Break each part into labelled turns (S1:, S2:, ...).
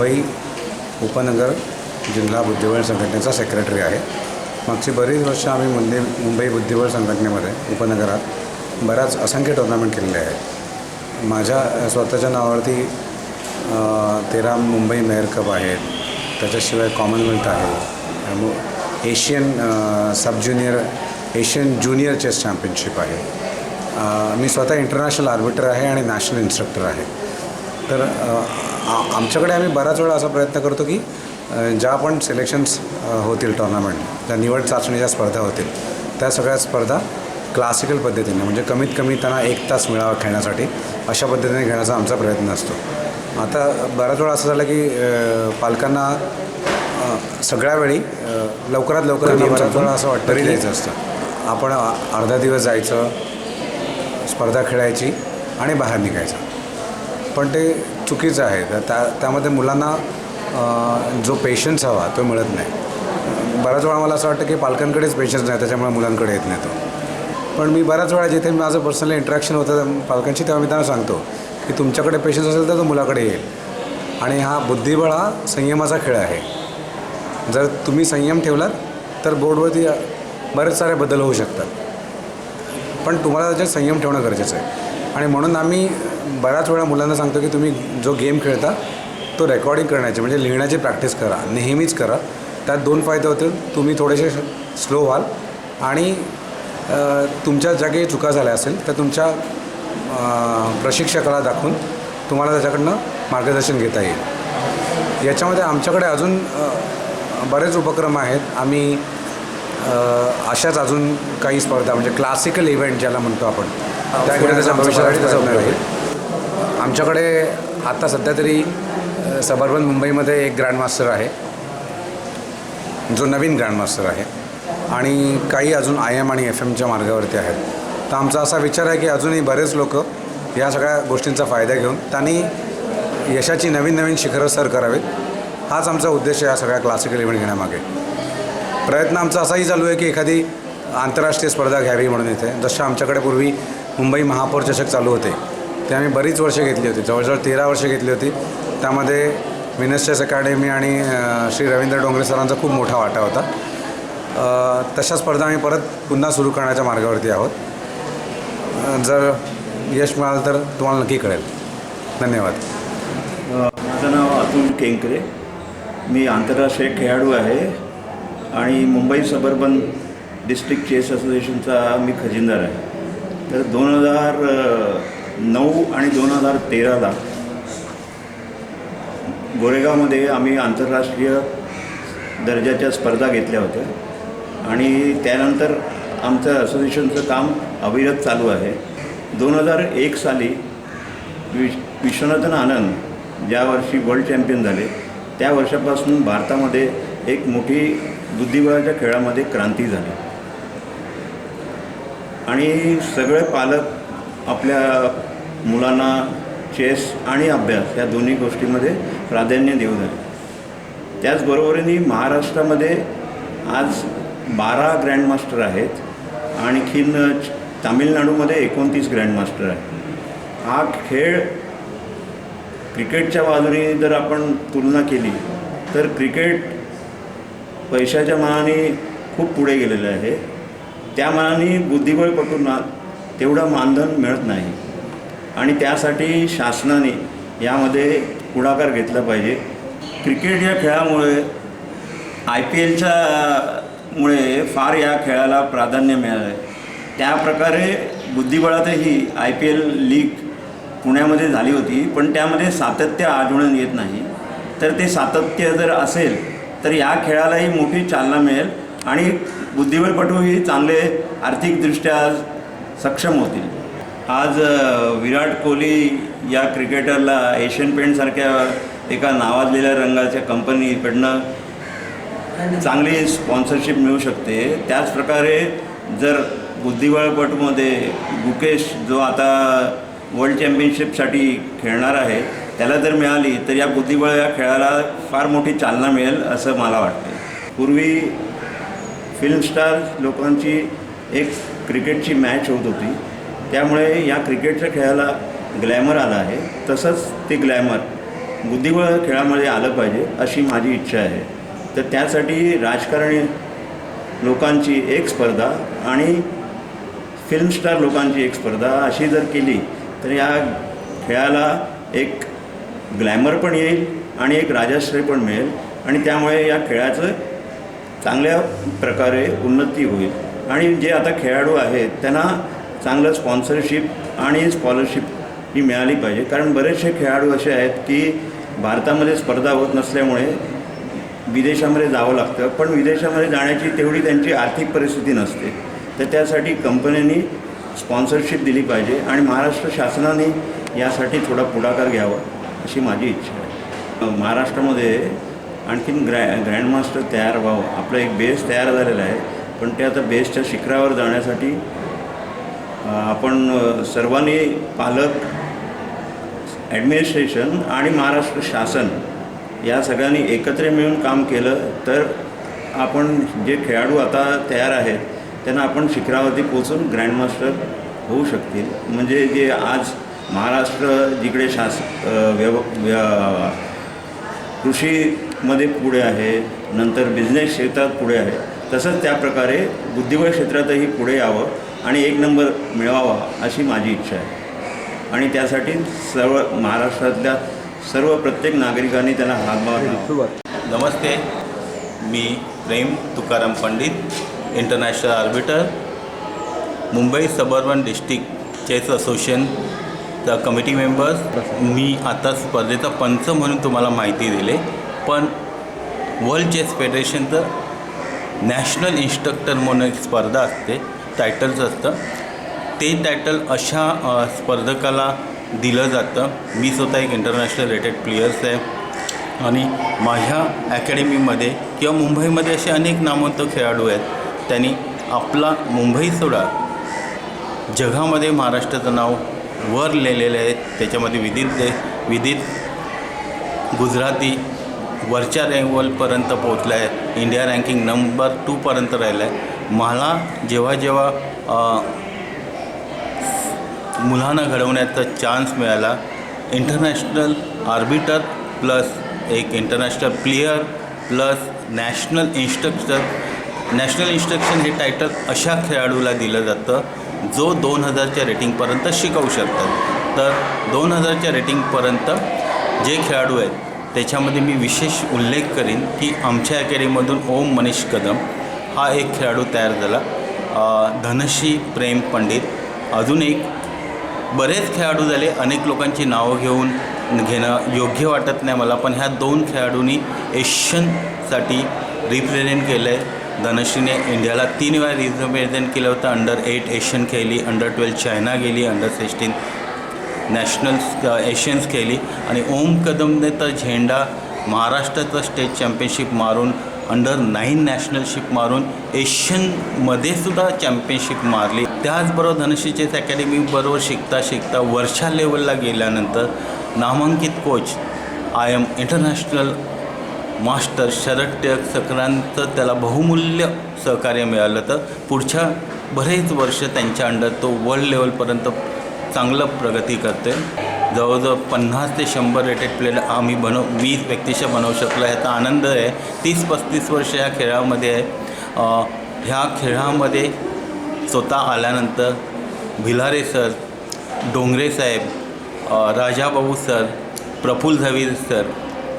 S1: मुंबई उपनगर जिल्हा बुद्धिबळ संघटनेचा सेक्रेटरी आहे. मागची बरीच वर्ष आम्ही मुंबई मुंबई बुद्धिबळ संघटनेमध्ये उपनगरात बऱ्याच असंख्य टुर्नामेंट केलेले आहेत. माझ्या स्वतःच्या नावावरती तेरा मुंबई मेअर कप आहेत. त्याच्याशिवाय कॉमनवेल्थ आहे. Asian sub junior Asian junior chess championship आहे. मी स्वतः इंटरनॅशनल आर्बिटर आहे आणि नॅशनल इन्स्ट्रक्टर आहे. तर आमच्याकडे आम्ही बराच वेळा असा प्रयत्न करतो की ज्या पण सिलेक्शन्स होतील टुर्नामेंट ज्या निवड चाचणीच्या स्पर्धा होतील त्या सगळ्या स्पर्धा क्लासिकल पद्धतीने म्हणजे कमीत कमी त्यांना एक तास मिळावा खेळण्यासाठी अशा पद्धतीने घेण्याचा आमचा प्रयत्न असतो. आता बऱ्याच वेळा असं झालं की पालकांना सगळ्या वेळी लवकरात लवकर बऱ्याच वेळा असं वाटतं तरी द्यायचं असतं? आपण अर्धा दिवस जायचं स्पर्धा खेळायची आणि बाहेर निघायचं. पण ते चुकीचं आहे. तर त्या त्यामध्ये मुलांना जो पेशन्स हवा तो मिळत नाही. बऱ्याच वेळा मला असं वाटतं की पालकांकडेच पेशन्स नाही त्याच्यामुळे मुलांकडे येत नाही तो. पण मी बऱ्याच वेळा जिथे माझं पर्सनली इंटरॅक्शन होतं पालकांशी तेव्हा मी त्यांना सांगतो की तुमच्याकडे पेशन्स असेल तर तो मुलाकडे येईल. आणि हा बुद्धिबळ हा संयमाचा खेळ आहे. जर तुम्ही संयम ठेवलात तर बोर्डवरती बरेच सारे बदल होऊ शकतात. पण तुम्हाला त्याच्यात संयम ठेवणं गरजेचं आहे. आणि म्हणून आम्ही बऱ्याच वेळा मुलांना सांगतो की तुम्ही जो गेम खेळता तो रेकॉर्डिंग करण्याची म्हणजे लिहिण्याची प्रॅक्टिस करा नेहमीच करा. त्यात दोन फायदे होतील. तुम्ही थोडेसे स्लो व्हाल आणि तुमच्या ज्या काही चुका झाल्या असेल त्या तुमच्या प्रशिक्षकाला दाखवून तुम्हाला त्याच्याकडनं मार्गदर्शन घेता येईल. याच्यामध्ये आमच्याकडे अजून बरेच उपक्रम आहेत. आम्ही अशाच अजून काही स्पर्धा म्हणजे क्लासिकल इव्हेंट ज्याला म्हणतो आपण त्याकडे त्याचा भविष्यासाठी त्याचा राहील. आमच्याकडे आत्ता सध्या तरी सबर्बन मुंबईमध्ये एक ग्रँडमास्टर आहे. जो नवीन ग्रँडमास्टर आहे. आणि काही अजून आय एम आणि एफ एमच्या मार्गावरती आहेत. तर आमचा असा विचार आहे की अजूनही बरेच लोक या सगळ्या गोष्टींचा फायदा घेऊन त्यांनी यशाची नवीन नवीन शिखरं सर करावीत. हाच आमचा उद्देश आहे या सगळ्या क्लासिकल इव्हेंट घेण्यामागे. प्रयत्न आमचा असाही चालू आहे की एखादी आंतरराष्ट्रीय स्पर्धा घ्यावी म्हणून इथे. जसं आमच्याकडे पूर्वी मुंबई महापौर चषक चालू होते. ते आम्ही बरीच वर्षे घेतली होती. जवळजवळ तेरा वर्षे घेतली होती. त्यामध्ये विनस चेस अकॅडमी आणि श्री रवींद्र डोंगरे सरांचा खूप मोठा वाटा होता. तशा स्पर्धा आम्ही परत पुन्हा सुरू करण्याच्या मार्गावरती आहोत. जर यश मिळालं तर तुम्हाला नक्की कळेल. धन्यवाद.
S2: माझं नाव अतुल केंकरे. मी आंतरराष्ट्रीय खेळाडू आहे आणि मुंबई सबर्बन डिस्ट्रिक्ट चेस असोसिएशनचा मी खजिनदार आहे. तर दोन हजार नऊ आणि दोन हजार तेराला गोरेगावमध्ये आम्ही आंतरराष्ट्रीय दर्जाच्या स्पर्धा घेतल्या होत्या. आणि त्यानंतर आमचं असोसिएशनचं काम अविरत चालू आहे. दोन हजार एक साली विश विश्वनाथन आनंद ज्या वर्षी वर्ल्ड चॅम्पियन झाले त्या वर्षापासून भारतामध्ये एक मोठी बुद्धिबळाच्या खेळामध्ये क्रांती झाली. आणि सगळे पालक आपल्या मुलांना चेस आणि अभ्यास या दोन्ही गोष्टीमध्ये प्राधान्य देऊ झाले. त्याचबरोबरीने महाराष्ट्रामध्ये आज बारा ग्रँडमास्टर आहेत. आणखीन तामिळनाडूमध्ये एकोणतीस ग्रँडमास्टर आहेत. हा खेळ क्रिकेटच्या बाजूने जर आपण तुलना केली तर क्रिकेट पैशाच्या मानाने खूप पुढे गेलेलं आहे. त्या मानाने बुद्धिबळपटूंना तेवढं मानधन मिळत नाही. आणि त्यासाठी शासनाने यामध्ये पुढाकार घेतला पाहिजे. क्रिकेट या खेळामुळे आय पी एलच्या मुळे फार या खेळाला प्राधान्य मिळालं आहे त्याप्रकारे बुद्धिबळातही आय पी एल लीग पुण्यामध्ये झाली होती पण त्यामध्ये सातत्य आढळून येत नाही. तर ते सातत्य जर असेल तर या खेळालाही मोठी चालना मिळेल आणि बुद्धिबळपटूही चांगले आर्थिकदृष्ट्या सक्षम होतील. आज विराट कोहली या क्रिकेटरला एशियन पेंटसारख्या एका नावाजलेल्या रंगाच्या कंपनीकडनं चांगली स्पॉन्सरशिप मिळू शकते. त्याचप्रकारे जर बुद्धिबळपटूमध्ये गुकेश जो आता वर्ल्ड चॅम्पियनशिपसाठी खेळणार आहे त्याला जर मिळाली तर या बुद्धिबळ या खेळाला फार मोठी चालना मिळेल असं मला वाटते पूर्वी फिल्म स्टार लोकांची एक क्रिकेटची मॅच होत होती. त्यामुळे या क्रिकेटच्या खेळाला ग्लॅमर आला आहे. तसंच ते ग्लॅमर बुद्धिबळ खेळामध्ये आलं पाहिजे अशी माझी इच्छा आहे. तर त्यासाठी राजकारणी लोकांची एक स्पर्धा आणि फिल्मस्टार लोकांची एक स्पर्धा अशी जर केली तर या खेळाला एक ग्लॅमर पण येईल आणि एक राजाश्रय पण मिळेल आणि त्यामुळे या खेळाचं चांगल्या प्रकारे उन्नती होईल. आणि जे आता खेळाडू आहेत त्यांना चांगलं स्पॉन्सरशिप आणि स्कॉलरशिप ही मिळाली पाहिजे. कारण बरेचसे खेळाडू असे आहेत की भारतामध्ये स्पर्धा होत नसल्यामुळे विदेशामध्ये जावं लागतं. पण विदेशामध्ये जाण्याची तेवढी त्यांची आर्थिक परिस्थिती नसते. तर त्यासाठी कंपन्यांनी स्पॉन्सरशिप दिली पाहिजे आणि महाराष्ट्र शासनाने यासाठी थोडा पुढाकार घ्यावा अशी माझी इच्छा आहे. महाराष्ट्रामध्ये आणखीन ग्रॅ ग्रँडमास्टर तयार व्हावं. आपलं एक बेस तयार झालेला आहे. पण ते आता बेसच्या शिखरावर जाण्यासाठी आपण सर्वांनी पालक ॲडमिनिस्ट्रेशन आणि महाराष्ट्र शासन या सगळ्यांनी एकत्र मिळून काम केलं तर आपण जे खेळाडू आता तयार आहेत त्यांना आपण शिखरावरती पोचून ग्रँडमास्टर होऊ शकतील. म्हणजे जे आज महाराष्ट्र जिकडे शास व्यव व्य- कृषीमध्ये पुढे आहे नंतर बिझनेस क्षेत्रात पुढे आहे तसंच त्या प्रकारे बुद्धिबळ क्षेत्रातही पुढे यावं. आणि एक नंबर मिळवावा अशी माझी इच्छा आहे. आणि त्यासाठी सर्व महाराष्ट्रातल्या सर्व प्रत्येक नागरिकांनी त्याला हातभार
S3: नमस्ते मी Prem Tukaram Pandit international arbiter Mumbai suburban district chess असोसिएशनचा committee members मी आता स्पर्धेचा पंच म्हणून तुम्हाला माहिती दिले पण वर्ल्ड चेस फेडरेशनचं नॅशनल इन्स्ट्रक्टर म्हणून एक स्पर्धा असते. टायटल्स असतं. ते टायटल अशा स्पर्धकाला दिलं जातं. मी स्वतः एक इंटरनॅशनल रेटेड प्लेयर्स आहे. आणि माझ्या अकॅडमीमध्ये किंवा मुंबईमध्ये असे अनेक नामवंत खेळाडू आहेत. त्यांनी आपला मुंबई सोडा जगामध्ये महाराष्ट्राचं नाव वर लिहिलेलं आहे. त्याच्यामध्ये विदित दे विदित गुजराती वरच्या रँकवरपर्यंत पोचला आहे. इंडिया रँकिंग नंबर टूपर्यंत राहिला आहे. मला जेव्हा जेव्हा मुलांना घडवण्याचा चान्स मिळाला इंटरनॅशनल आर्बिटर प्लस एक international player plus national instructor national instruction हे टायटल अशा खेळाडूला दिलं जातं जो दोन हजारच्या रेटिंगपर्यंत शिकवू शकतात तर दोन हजारच्या रेटिंगपर्यंत जे खेळाडू आहेत त्याच्यामध्ये मी विशेष उल्लेख करीन की आमच्या अकॅडमीमधून ओम मनीष कदम हा एक खेळाडू तयार झाला. धनश्री प्रेम पंडित. अजून एक बरेच खेळाडू झाले. अनेक लोकांची नावं घेऊन घेणं योग्य वाटत नाही मला पण ह्या दोन खेळाडूंनी एशियनसाठी रिप्रेझेंट केलं आहे धनश्रीने इंडियाला तीन वेळा रिप्रेझेंट केलं होतं. अंडर एट एशियन खेळली अंडर ट्वेल्व चायना गेली अंडर सिक्स्टीन नॅशनल्स एशियन्स खेळली. आणि ओम कदमने तर झेंडा महाराष्ट्राचं स्टेट चॅम्पियनशिप मारून अंडर नाईन नॅशनलशिप मारून एशियनमध्ये सुद्धा चॅम्पियनशिप मारली. त्याचबरोबर धनश्रीचेस अकॅडमीबरोबर शिकता शिकता वर्षा लेवलला गेल्यानंतर नामांकित coach I M international master Sharad Tilak सक्रांचं त्याला बहुमूल्य सहकार्य मिळालं तर पुढच्या बरेच वर्ष त्यांच्या अंडर तो वर्ल्ड लेवलपर्यंत चांगलं प्रगती करते. जवळजवळ पन्नास ते शंभर रेटेड प्लेयर आम्ही बनव वीस व्यक्तीच्या बनवू शकलो ह्याचा आनंद आहे. तीस पस्तीस वर्ष ह्या खेळामध्ये आहे ह्या खेळामध्ये स्वतः आल्यानंतर भिलारे सर डोंगरे साहेब Rajabhau sir Prafulla Zavir sir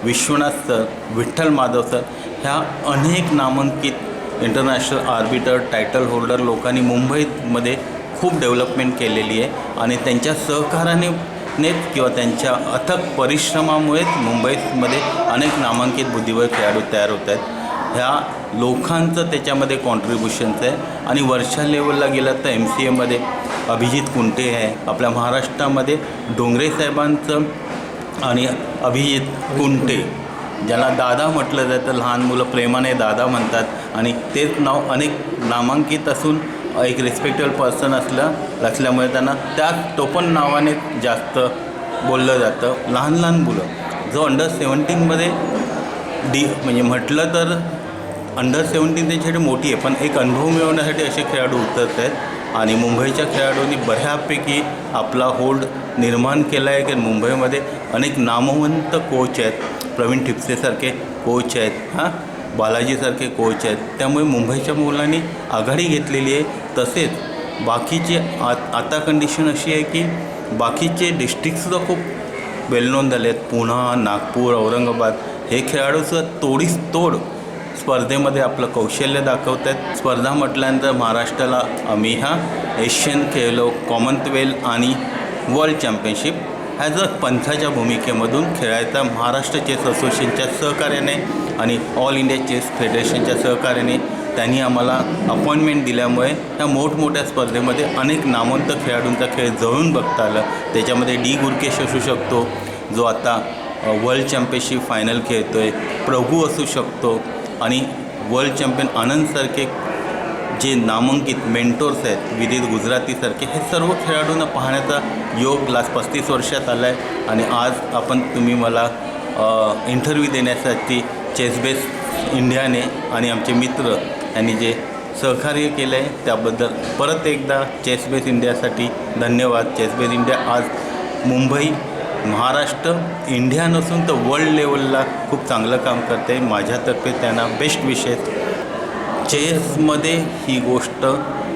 S3: Vishwanath sir Vitthal Madhav sir ह्या अनेक नामांकित इंटरनॅशनल आर्बिटर टायटल होल्डर लोकांनी मुंबईमध्ये खूप डेव्हलपमेंट केलेली आहे. आणि त्यांच्या सहकाराने नेत किंवा त्यांच्या अथक परिश्रमामुळेच मुंबईमध्ये अनेक नामांकित बुद्धिबळ खेळाडू तयार होत आहेत. ह्या लोकांचं त्याच्यामध्ये कॉन्ट्रीब्युशन्स आहे. आणि वर्षा लेवलला गेलात तर एम सी एमध्ये अभिजित कुंटे आहे. आपल्या महाराष्ट्रामध्ये डोंगरे साहेबांचं आणि अभिजित कुंटे ज्याला दादा म्हटलं जातं. लहान मुलं प्रेमाने दादा म्हणतात. आणि तेच नाव अनेक नामांकित असून एक रिस्पेक्टेबल पर्सन असलं असल्यामुळे त्यांना त्या टोपन नावाने जास्त बोललं जातं. लहान लहान मुलं. जो अंडर सेवन्टीनमध्ये डी म्हणजे म्हटलं तर अंडर सेवन्टीन त्यांच्यासाठी मोठी आहे पण एक अनुभव मिळवण्यासाठी असे खेळाडू उतरत आहेत. आणि मुंबईच्या खेळाडूंनी बऱ्यापैकी आपला होल्ड निर्माण केला आहे की मुंबईमध्ये अनेक नामवंत कोच आहेत. प्रवीण ठिपसेसारखे कोच आहेत हां. बालाजीसारखे कोच आहेत. त्यामुळे मुंबईच्या मुलांनी आघाडी घेतलेली आहे. तसेच बाकीचे आ आता कंडिशन अशी आहे की बाकीचे डिस्ट्रिक्टसुद्धा खूप वेलनोन झाले आहेत. पुणा नागपूर औरंगाबाद हे खेळाडूसुद्धा तोडीस तोड स्पर्धेमध्ये आपलं कौशल्य दाखवत आहेत. स्पर्धा म्हटल्यानंतर महाराष्ट्राला आम्ही हा एशियन खेलो कॉमनवेल्थ आणि वर्ल्ड चॅम्पियनशिप ॲज अ पंथाच्या भूमिकेमधून खेळायचा महाराष्ट्र चेस असोसिएशनच्या सहकार्याने आणि ऑल इंडिया चेस फेडरेशनच्या सहकार्याने त्यांनी आम्हाला अपॉइंटमेंट दिल्यामुळे ह्या मोठमोठ्या स्पर्धेमध्ये अनेक नामवंत खेळाडूंचा खेळ जळून बघता आलं. त्याच्यामध्ये डी गुरकेश असू शकतो जो आता वर्ल्ड चॅम्पियनशिप फायनल खेळतो आहे प्रभू असू शकतो आणि वर्ल्ड चॅम्पियन आनंदसारखे जे नामांकित मेंटोर्स आहेत विदित गुजरातीसारखे हे सर्व खेळाडूंना पाहण्याचा योग लास्ट पस्तीस वर्षात आला आहे आणि आज आपण तुम्ही मला इंटरव्ह्यू देण्यासाठी चेसबेस इंडियाने आणि आमचे मित्र यांनी जे सहकार्य केलं आहे त्याबद्दल परत एकदा चेसबेस इंडियासाठी धन्यवाद. चेसबेस इंडिया आज मुंबई महाराष्ट्र इंडिया नसून तर वर्ल्ड लेवलला खूप चांगलं काम करते माझ्यातर्फे त्यांना बेस्ट विषय चेसमध्ये ही गोष्ट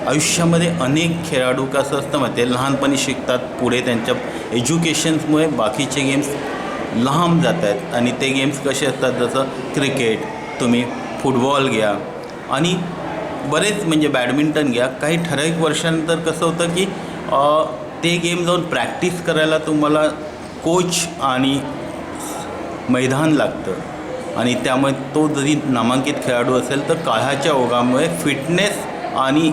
S3: आयुष्यामध्ये अनेक खेळाडू कसं असतं मग ते लहानपणी शिकतात पुढे त्यांच्या एज्युकेशन्समुळे बाकीचे गेम्स लांब जात आहेत. आणि ते गेम्स कसे असतात? जसं क्रिकेट तुम्ही फुटबॉल घ्या. आणि बरेच म्हणजे बॅडमिंटन घ्या. काही ठराविक वर्षानंतर कसं होतं की ते गेम जाऊन प्रॅक्टिस करायला तुम्हाला कोच आणि मैदान लागतं. आणि त्यामुळे तो जरी नामांकित खेळाडू असेल तर काळाच्या ओघामुळे फिटनेस आणि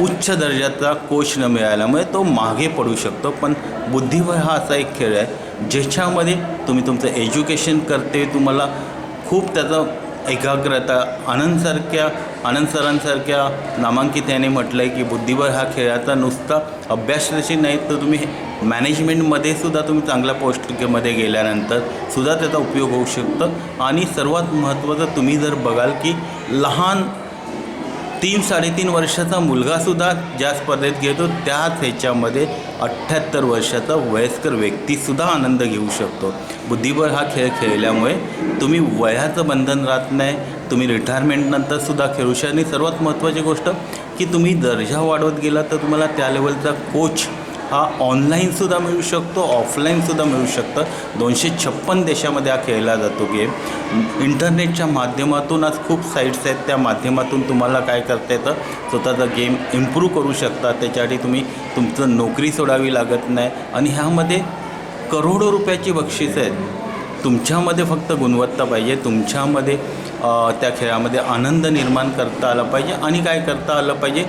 S3: उच्च दर्जाचा कोच न मिळाल्यामुळे तो मागे पडू शकतो. पण बुद्धिबळ हा असा एक खेळ आहे ज्याच्यामध्ये तुम्ही तुमचं एज्युकेशन करते तुम्हाला खूप त्याचं एकाग्रता आनंदसारख्या आनंद सरांसारख्या नामांकित याने म्हटलं आहे की बुद्धिबळ हा खेळाचा नुसता अभ्यासाशी नाही तर तुम्ही मॅनेजमेंटमध्ये सुद्धा तुम्ही चांगल्या पोस्टमध्ये गेल्यानंतर सुद्धा त्याचा उपयोग होऊ शकतो. आणि सर्वात महत्त्वाचं तुम्ही जर बघाल की लहान तीन साडेतीन वर्षाचा मुलगासुद्धा ज्या स्पर्धेत घेतो त्याच ह्याच्यामध्ये अठ्ठ्याहत्तर वर्षाचा वयस्कर व्यक्तीसुद्धा आनंद घेऊ शकतो. बुद्धिबळ हा खेळ खेळल्यामुळे तुम्ही वयाचं बंधन राहत नाही तुम्ही रिटायरमेंटनंतरसुद्धा खेळू शकता. आणि सर्वात महत्त्वाची गोष्ट की तुम्ही दर्जा वाढवत गेला तर तुम्हाला त्या लेवलचा कोच हा ऑनलाईनसुद्धा मिळू शकतो ऑफलाईनसुद्धा मिळू शकतं. दोनशे छप्पन देशामध्ये हा खेळला जातो गेम इंटरनेटच्या माध्यमातून आज खूप साईट्स आहेत त्या माध्यमातून तुम्हाला काय करता येतं? स्वतःचा गेम इम्प्रूव्ह करू शकता. त्याच्यासाठी तुम्ही तुमचं नोकरी सोडावी लागत नाही. आणि ह्यामध्ये करोडो रुपयाची बक्षीस आहेत. तुमच्यामध्ये फक्त गुणवत्ता पाहिजे. तुमच्यामध्ये त्या खेळामध्ये आनंद निर्माण करता आला पाहिजे. आणि काय करता आलं पाहिजे?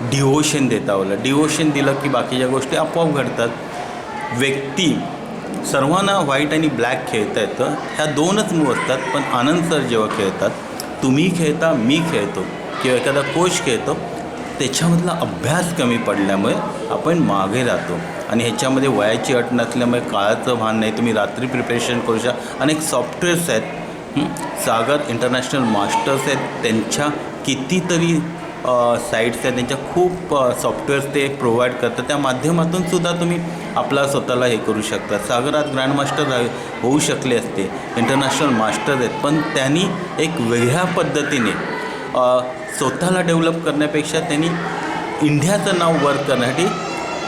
S3: डिवोशन देता आलं. डिवोशन दिलं की बाकीच्या गोष्टी आपोआप घडतात. व्यक्ती सर्वांना व्हाईट आणि ब्लॅक खेळता येतं. ह्या दोनच मूव असतात पण आनंद सर जेव्हा खेळतात तुम्ही खेळता मी खेळतो किंवा एखादा कोच खेळतो त्याच्यामधला अभ्यास कमी पडल्यामुळे आपण मागे राहतो आणि ह्याच्यामध्ये वयाची अट नसल्यामुळे काळाचं भान नाही. तुम्ही रात्री प्रिपरेशन करू शकता अनेक सॉफ्टवेअर्स आहेत. सागर इंटरनॅशनल मास्टर्स आहेत. त्यांच्या कितीतरी साईट्स आहेत त्यांच्या खूप सॉफ्टवेअर्स ते प्रोव्हाइड करतात. त्या माध्यमातून सुद्धा तुम्ही आपला स्वतःला हे करू शकता. सागरात ग्रँड मास्टर होऊ शकले असते. इंटरनॅशनल मास्टर आहेत. पण त्यांनी एक वेगळ्या पद्धतीने स्वतःला डेव्हलप करण्यापेक्षा त्यांनी इंडियाचं नाव वर करण्यासाठी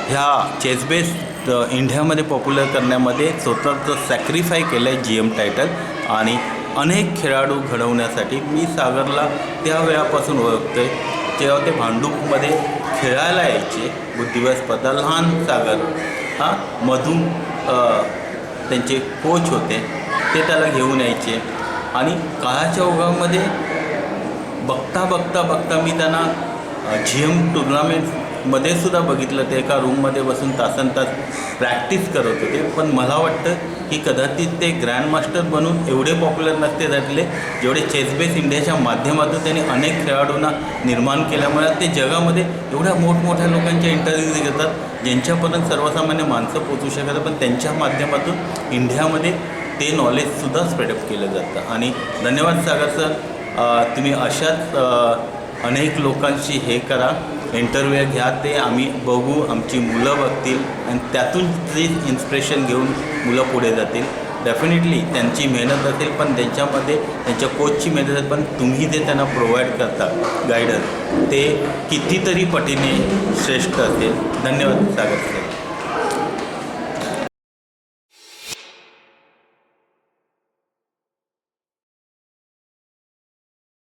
S3: ह्या चेसबेस इंडियामध्ये पॉप्युलर करण्यामध्ये स्वतःचं सॅक्रिफाय केलं आहे जी एम टायटल आणि अनेक खेळाडू घडवण्यासाठी मी सागरला त्या वेळापासून ओळखतो आहे तेव्हा ते भांडूपमध्ये खेळायला यायचे. बुद्धिबळ स्पर्धा लहान सागर हां मधून त्यांचे कोच होते. ते त्याला घेऊन यायचे. आणि काळाच्या ओघामध्ये बघता बघता बघता मी त्यांना जी एम टुर्नामेंट मध्ये सुद्धा बघितलं ते एका रूममध्ये बसून तासन तास प्रॅक्टिस करत होते. पण मला वाटतं की कदाचित ते ग्रँडमास्टर बनून एवढे पॉप्युलर नसते झाले जेवढे चेसबेस इंडियाच्या माध्यमातून त्यांनी अनेक खेळाडूंना निर्माण केल्यामुळे ते जगामध्ये एवढ्या मोठमोठ्या लोकांच्या इंटरव्ह्यूज घेतात ज्यांच्यापर्यंत सर्वसामान्य माणसं पोचू शकतात पण त्यांच्या माध्यमातून इंडियामध्ये ते नॉलेजसुद्धा स्प्रेडअप केलं जातं. आणि धन्यवाद सागर सर तुम्ही अशाच अनेक लोकांशी हे करा इंटरव्ह्यू घ्या ते आम्ही बघू आमची मुलं बघतील आणि त्यातून ते इन्स्पिरेशन घेऊन मुलं पुढे जातील. डेफिनेटली त्यांची मेहनत असेल पण त्यांच्यामध्ये त्यांच्या कोचची मेहनत असेल पण तुम्ही जे त्यांना प्रोव्हाइड करता गायडन्स ते कितीतरी पटीने श्रेष्ठ असेल. धन्यवाद सागर